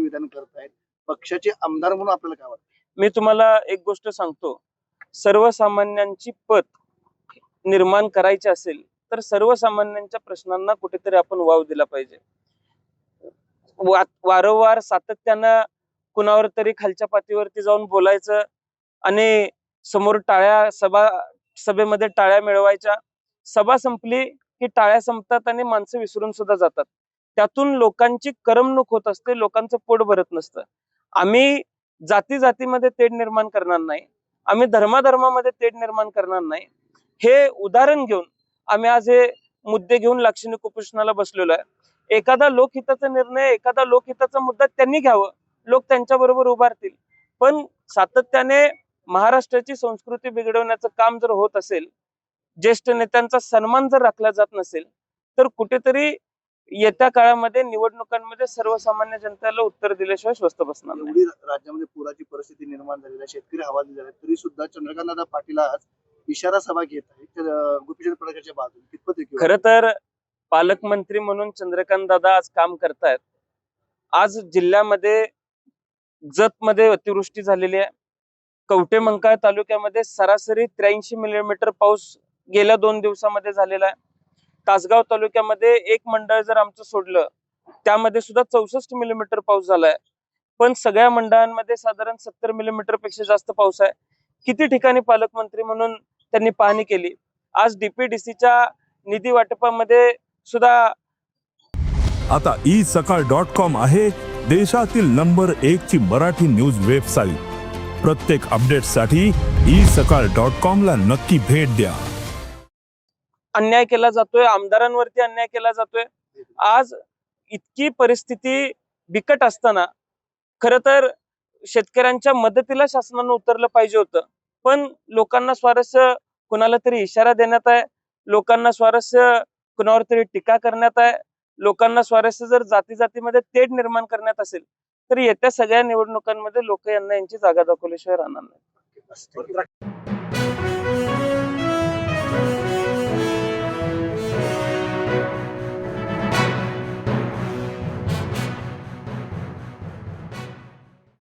विधान करतायत पक्षाचे आमदार म्हणून आपल्याला काय वाटतं? मी तुम्हाला एक गोष्ट सांगतो. सर्वसामान्यांची पत निर्माण करायची असेल तर सर्वसामान्यांच्या प्रश्नांना कुठेतरी आपण वाव दिला पाहिजे. वा- वारंवार सातत्यानं कुणावर तरी खालच्या पातळीवरती जाऊन बोलायचं आणि समोर टाळ्या सभा सभेमध्ये टाळ्या मिळवायच्या. सभा संपली की टाळ्या संपतात आणि माणसं विसरून सुद्धा जातात. त्यातून लोकांची करमणूक होत असते लोकांचं पोट भरत नसतं. आम्ही जाती जातीमध्ये तेढ निर्माण करणार नाही. आम्ही धर्माधर्मामध्ये तेढ निर्माण करणार नाही. हे उदाहरण घेऊन आम्ही आज हे मुद्दे घेऊन लाक्षणिक उपोषणाला बसलेलो आहे. एखादा लोकहिताचा निर्णय एखादा लोकहिताचा मुद्दा त्यांनी घ्यावं. लोक त्यांच्या बरोबर उभारतील. पण सातत्याने महाराष्ट्राची संस्कृती बिघडवण्याचं काम जर होत असेल ज्येष्ठ नेत्यांचा सन्मान जर राखला जात नसेल तर कुठेतरी येत्या काळामध्ये निवडणुकांमध्ये सर्वसामान्य जनतेला उत्तर दिल्याशिवाय स्वस्त बसणार नाही. राज्यामध्ये पुराची परिस्थिती निर्माण झालेली आहे. शेतकरी हवालदिल झाले तरी सुद्धा चंद्रकांत पाटील आज इशारा सभा घेत आहेत. गोपीचंद पडळकरच्या बाजूने कितपत खर तर पालकमंत्री म्हणून चंद्रकांत दादा आज काम करतायत. आज जिल्ह्यामध्ये जत मध्ये अतिवृष्टी झालेली आहे. कवठे मंकाळ तालुक्यामध्ये सरासरी त्र्याऐंशी मिलीमीटर पाऊस गेल्या दोन दिवसामध्ये झालेला आहे. तासगाव तालुक्यामध्ये एक मंडळ जर आमचं सोडलं त्यामध्ये सुद्धा चौसष्ट मिलीमीटर पाऊस झालाय. पण सगळ्या मंडळांमध्ये साधारण सत्तर मिलीमीटरपेक्षा जास्त पाऊस आहे. किती ठिकाणी पालकमंत्री म्हणून त्यांनी पाहणी केली? आज डीपीडीसीच्या निधी वाटपामध्ये सुद्धा आता ई सकाळ डॉट कॉम आहे देशातील नंबर एक ची मराठी न्यूज वेबसाईट. प्रत्येक अपडेटसाठी ई सकाळ डॉट कॉम ला नक्की भेट द्या. अन्याय केला जातोय आमदारांवरती अन्याय केला जातोय. आज इतकी परिस्थिती बिकट असताना खर तर शेतकऱ्यांच्या मदतीला शासनानं उतरलं पाहिजे होतं. पण लोकांना स्वारस्य कुणाला तरी इशारा देण्यात आहे लोकांना स्वारस्य कुणावर तरी टीका करण्यात आहे लोकांना स्वारस्य जर जाती जातीमध्ये तेढ निर्माण करण्यात असेल तर येत्या सगळ्या निवडणुकांमध्ये लोक यांना यांची जागा दाखवल्याशिवाय राहणार नाही.